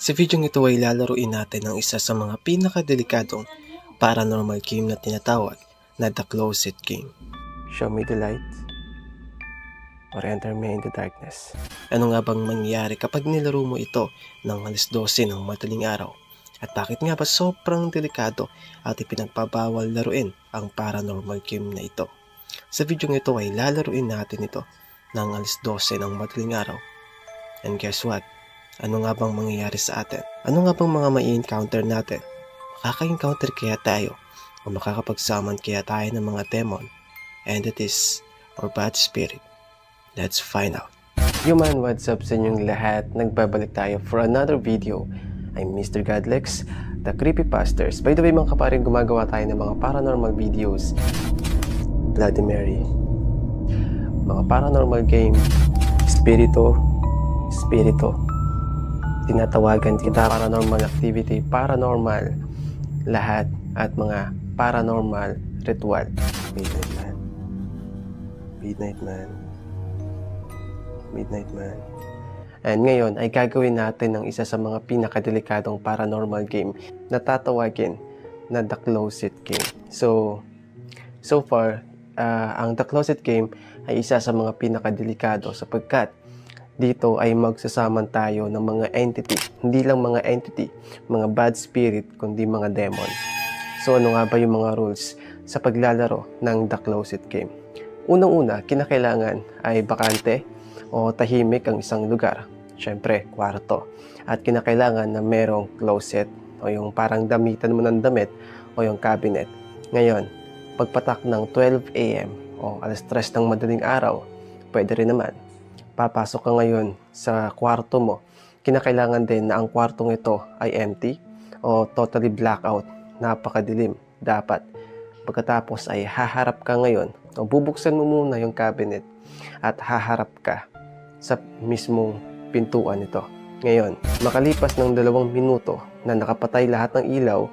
Sa video ito ay lalaruin natin ang isa sa mga pinakadelikadong paranormal game na tinatawag na The Closet Game. Show me the light or enter me in the darkness. Ano nga bang mangyayari kapag nilaro mo ito ng alas 12 ng madaling araw? At bakit nga ba sobrang delikado at ipinagbabawal laruin ang paranormal game na ito? Sa video ito ay lalaruin natin ito ng alas 12 ng madaling araw. And guess what? Ano nga bang mangyayari sa atin? Ano nga bang mga mai-encounter natin? Makaka-encounter kaya tayo? O makakapagsaman kaya tayo ng mga demon, entities, or bad spirit? Let's find out. Human, what's up sa inyong lahat? Nagbabalik tayo for another video. I'm Mr. Godlex, the Creepypasters. By the way mga kaparin, gumagawa tayo ng mga paranormal videos. Bloody Mary. Mga paranormal game. Spirito. Spirito tinatawagan kita paranormal activity, paranormal lahat at mga paranormal ritual. Midnight Man. Midnight Man. Midnight Man. And ngayon ay gagawin natin ang isa sa mga pinakadelikadong paranormal game na tatawagin na The Closet Game. So, so far, ah, ang The Closet Game ay isa sa mga pinakadelikado sapagkat dito ay magsasaman tayo ng mga entity. Hindi lang mga entity, mga bad spirit, kundi mga demon. So ano nga ba yung mga rules sa paglalaro ng The Closet Game? Unang-una, kinakailangan ay bakante o tahimik ang isang lugar. Siyempre, kwarto. At kinakailangan na merong closet o yung parang damitan mo ng damit o yung cabinet. Ngayon, pagpatak ng 12 a.m. o alas 3 ng madaling araw, pwede rin naman papasok ka ngayon sa kwarto mo, kinakailangan din na ang kwartong ito ay empty o totally blackout, napakadilim dapat. Pagkatapos ay haharap ka ngayon o bubuksan mo muna yung cabinet at haharap ka sa mismong pintuan nito. Ngayon, makalipas ng dalawang minuto na nakapatay lahat ng ilaw,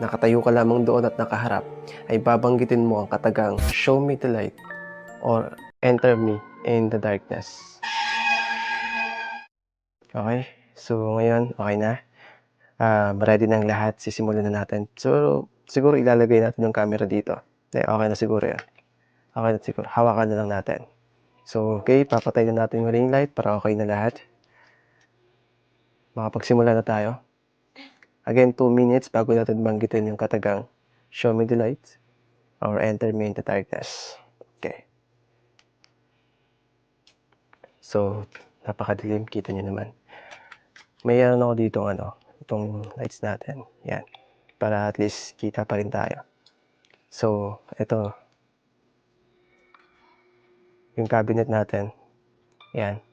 nakatayo ka lamang doon at nakaharap, ay babanggitin mo ang katagang Show me the light or Enter me in the darkness. Okay, so ngayon, okay na. Ah, ready ng lahat, sisimulan na natin. So, siguro ilalagay natin yung camera dito. Eh, okay na siguro yan. Okay na siguro, hawakan na lang natin. So, okay, papatay na natin yung ring light para okay na lahat. Makapagsimula na tayo. Again, 2 minutes bago natin banggitin yung katagang Show me the light or Enter me in the darkness. Okay. So, napakadilim. Kita nyo naman. May ano ako dito, ano, itong lights natin. Yan. Para at least kita pa rin tayo. So, ito. Yung cabinet natin. Yan.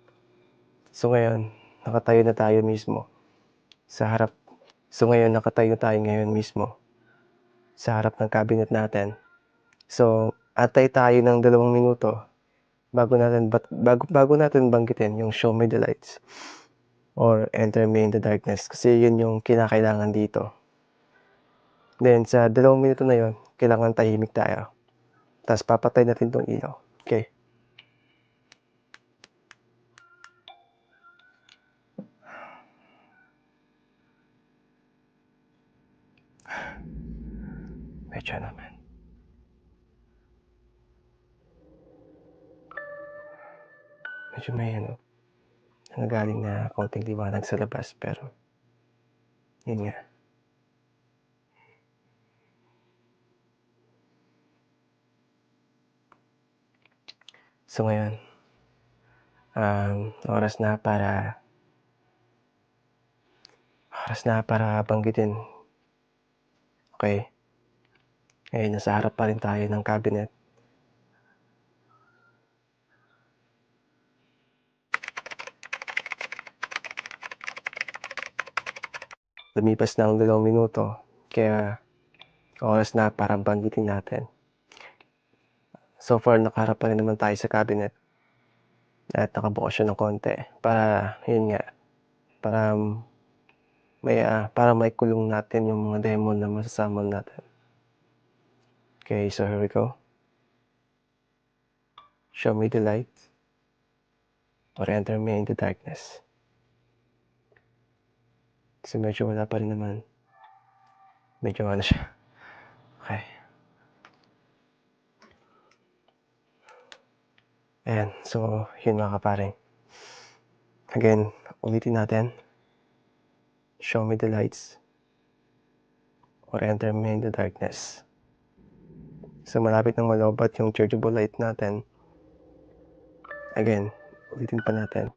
So, ngayon, nakatayo na tayo mismo sa harap. So, ngayon, nakatayo tayo ngayon mismo sa harap ng cabinet natin. So, atay tayo ng dalawang minuto bago natin bago bago natin banggitin yung show me the lights or enter me in the darkness kasi yun yung kinakailangan dito. Then sa dalawang minuto na yun, kailangan tahimik tayo. Tapos papatay natin tong ilaw. Okay. Medyo naman. Medyo may ano, nangagaling na konting liwanag sa labas pero yun nga. So ngayon, um, oras na para oras na para banggitin. Okay. Ngayon, nasa harap pa rin tayo ng cabinet. Lumipas na ang dalawang minuto. Kaya oras na para banggitin natin. So far, nakaharap pa rin naman tayo sa cabinet. At nakabukas siya ng konti. Para, yun nga, para may, ah, para may kulong natin yung mga demon na masasamon natin. Okay, so here we go. Show me the light or enter me in the darkness. So medyo wala pa rin naman. Medyo ano siya. Okay. Ayan. So, yun mga kaparing. Again, ulitin natin. Show me the lights or enter me in the darkness. So, malapit nang malobat yung chargeable light natin. Again, ulitin pa natin.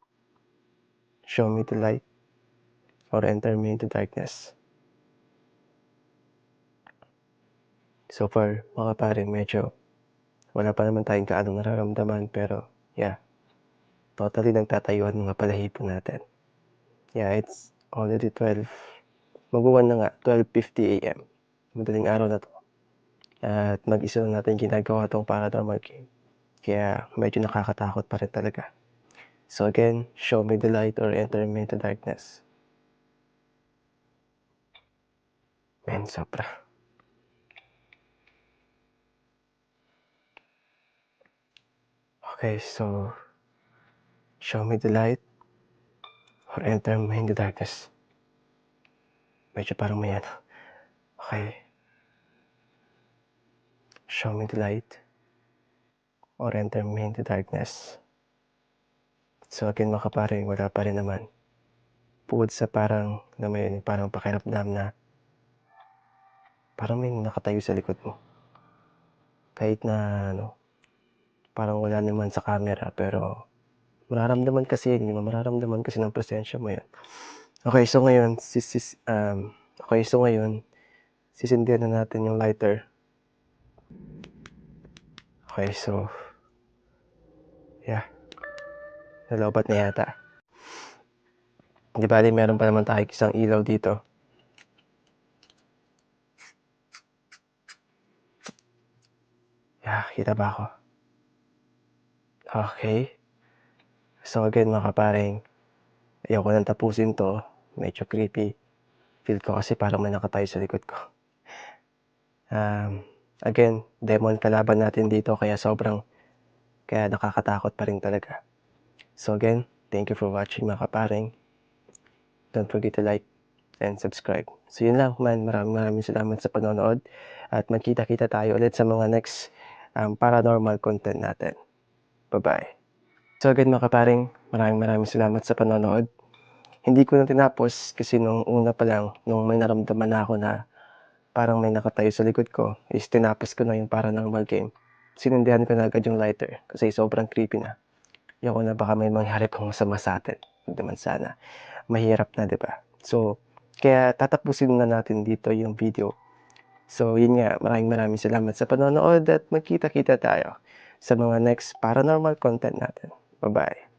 Show me the light or enter me in the darkness. So far, mga pare, medyo wala pa naman tayong kaanong nararamdaman pero yeah, totally nagtatayuan mga balahibo natin. Yeah, it's already 12. Mag-1 na nga, 12.50 a.m. Madaling araw na to. At mag-isa lang natin ginagawa tong paranormal game. Kaya medyo nakakatakot pa rin talaga. So again, show me the light or enter me into darkness. Men, sobra. Okay, so show me the light or enter me in the darkness. Medyo parang may ano. Okay. Show me the light or enter me in the darkness. So again mga kapare, wala pa rin naman. Bukod sa parang na may parang pakiramdam na parang may nakatayo sa likod mo. Kahit na ano, parang wala naman sa camera pero mararamdaman kasi yun, mararamdaman kasi ng presensya mo yun. Okay, so ngayon, sis, sis, um, okay, so ngayon, sisindihan na natin yung lighter. Okay, so, yeah. Nalobat na yata. Di bali, meron pa naman tayo isang ilaw dito. Yeah, kita ba ako? Okay. So again mga kaparing, ayoko nang tapusin to. Medyo creepy. Feel ko kasi parang may nakatayo sa likod ko. Um, again, demon kalaban natin dito kaya sobrang kaya nakakatakot pa rin talaga. So again, thank you for watching mga kaparing. Don't forget to like and subscribe. So yun lang man, maraming maraming salamat sa panonood at magkita-kita tayo ulit sa mga next um, paranormal content natin. Bye-bye. So again mga kaparing, maraming maraming salamat sa panonood. Hindi ko na tinapos kasi nung una pa lang, nung may naramdaman na ako na parang may nakatayo sa likod ko, is tinapos ko na yung paranormal game. Sinindihan ko na agad yung lighter kasi sobrang creepy na. Ayoko na baka may mangyari pang masama sa atin. Hindi naman sana. Mahirap na, di ba? So, kaya tatapusin na natin dito yung video. So yun nga, maraming maraming salamat sa panonood at magkita-kita tayo sa mga next paranormal content natin. Bye-bye!